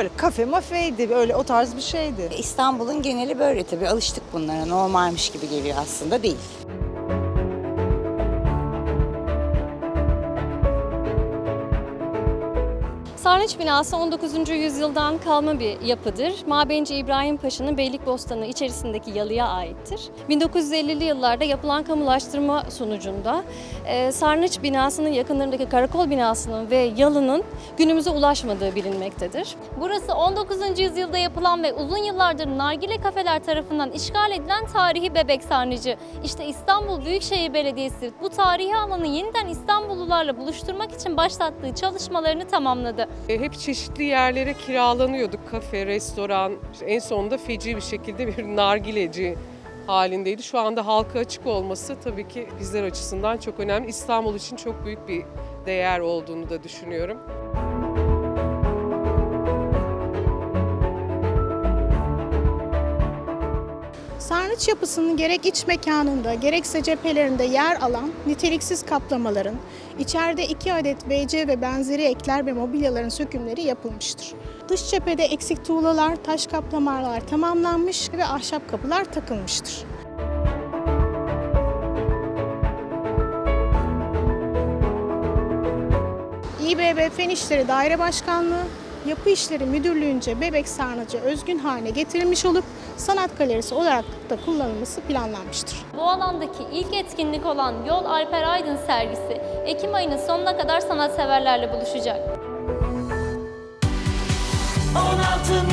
Böyle kafe mafeydi, öyle o tarz bir şeydi. İstanbul'un geneli böyle tabii alıştık bunlara normalmiş gibi geliyor aslında değil. Sarnıç binası 19. yüzyıldan kalma bir yapıdır. Mabeyinci İbrahim Paşa'nın Beylikbostanı içerisindeki yalıya aittir. 1950'li yıllarda yapılan kamulaştırma sonucunda e, Sarnıç binasının yakınlarındaki karakol binasının ve yalının günümüze ulaşmadığı bilinmektedir. Burası 19. yüzyılda yapılan ve uzun yıllardır nargile kafeler tarafından işgal edilen tarihi Bebek Sarnıcı. İşte İstanbul Büyükşehir Belediyesi bu tarihi alanı yeniden İstanbullularla buluşturmak için başlattığı çalışmalarını tamamladı. E, Hep çeşitli yerlere kiralanıyorduk. Kafe, restoran. En sonunda feci bir şekilde bir nargileci halindeydi. Şu anda halka açık olması tabii ki bizler açısından çok önemli. İstanbul için çok büyük bir değer olduğunu da düşünüyorum. Sarnıç yapısının gerek iç mekanında gerekse cephelerinde yer alan niteliksiz kaplamaların, içeride iki adet WC ve benzeri ekler ve mobilyaların sökümleri yapılmıştır. Dış cephede eksik tuğlalar, taş kaplamalar tamamlanmış ve ahşap kapılar takılmıştır. İBB Fen İşleri Daire Başkanlığı, Yapı İşleri Müdürlüğü'nce Bebek Sarnıcı özgün haline getirilmiş olup sanat galerisi olarak da kullanılması planlanmıştır. Bu alandaki ilk etkinlik olan Yol Alper Aydın sergisi Ekim ayının sonuna kadar sanatseverlerle buluşacak. 16 milyon